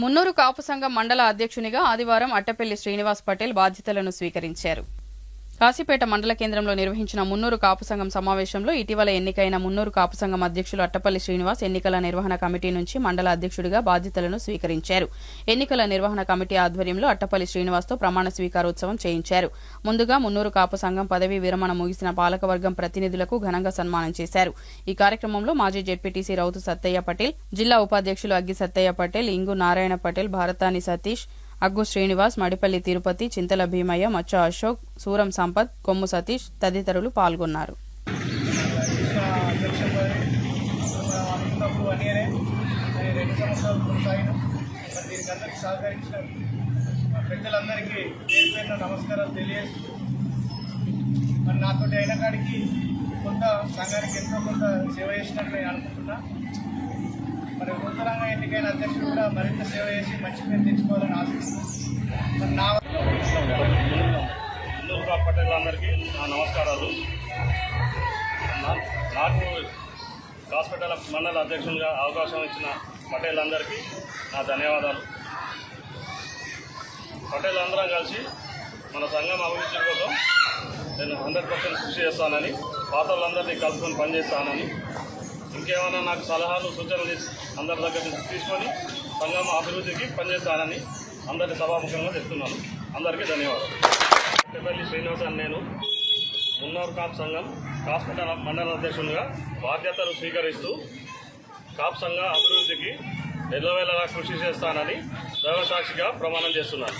మున్నూరు కాపు సంఘం మండల అధ్యక్షునిగా ఆదివారం అట్టపల్లి శ్రీనివాస్ పటేల్ బాధ్యతలను స్వీకరించారు. కాశీపేట మండల కేంద్రంలో నిర్వహించిన మున్నూరు కాపు సంఘం సమావేశంలో ఇటీవల ఎన్నికైన మున్నూరు కాపు సంఘం అధ్యక్షులు అట్టపల్లి శ్రీనివాస్ ఎన్నికల నిర్వహణ కమిటీ నుంచి మండల అధ్యక్షుడిగా బాధ్యతలను స్వీకరించారు. ఎన్నికల నిర్వహణ కమిటీ ఆధ్వర్యంలో అట్టపల్లి శ్రీనివాస్తో ప్రమాణ స్వీకారోత్సవం చేయించారు. ముందుగా మున్నూరు కాపు సంఘం పదవీ విరమణ ముగిసిన పాలకవర్గం ప్రతినిధులకు ఘనంగా సన్మానం చేశారు. ఈ కార్యక్రమంలో మాజీ జెడ్పీటీసీ రౌతు సత్తయ్య పటేల్ జిల్లా ఉపాధ్యక్షులు అగ్గి సత్తయ్య పటేల్ ఇంగు నారాయణ పటేల్ భారతాని సతీష్ అగ్గు శ్రీనివాస్ మడిపల్లి తిరుపతి చింతల భీమయ్య మచ్చ అశోక్ సూరం సంపత్ కొమ్ము సతీష్ తదితరులు పాల్గొన్నారు. రెండు సంవత్సరాలు కొనసాగిన మరి దీనికి అందరికీ సహకరించిన పెద్దలందరికీ పేరు పేరున నమస్కారాలు తెలియజేస్తూ మరి నాతోటి అయిన కాడికి కొంత సంఘానికి ఎంతో కొంత సేవ చేసినట్లు నేను అనుకుంటున్నా. ఎన్నికైన అధ్యక్షుడు కూడా మరింత సేవ చేసి మంచి పేరు తెచ్చుకోవాలని ఆశిస్తున్నాను. నా పటేల్ అందరికీ నా నమస్కారాలు. నాకు హాస్పిటల్ మండల అధ్యక్షునిగా అవకాశం ఇచ్చిన పటేల్ అందరికీ నా ధన్యవాదాలు. పటేల్ అందరం కలిసి మన సంఘం అభివృద్ధి కోసం నేను హండ్రెడ్ పర్సెంట్ కృషి చేస్తానని పాత వాళ్ళందరినీ కలుపుకొని పనిచేస్తానని ఇంకేమైనా నాకు సలహాలు సూచనలు అందరి దగ్గర నుంచి తీసుకొని సంఘం అభివృద్ధికి పనిచేస్తానని అందరి సభాముఖంగా చెప్తున్నాను. అందరికీ ధన్యవాదాలు. పెద్దపల్లి శ్రీనివాస్ అని నేను మున్నూరు కాప్ సంఘం హాస్పిటల్ మండల అధ్యక్షునిగా బాధ్యతలు స్వీకరిస్తూ కాప్ సంఘ అభివృద్ధికి ఎల్లవేళలా కృషి చేస్తానని దైవసాక్షిగా ప్రమాణం చేస్తున్నాను.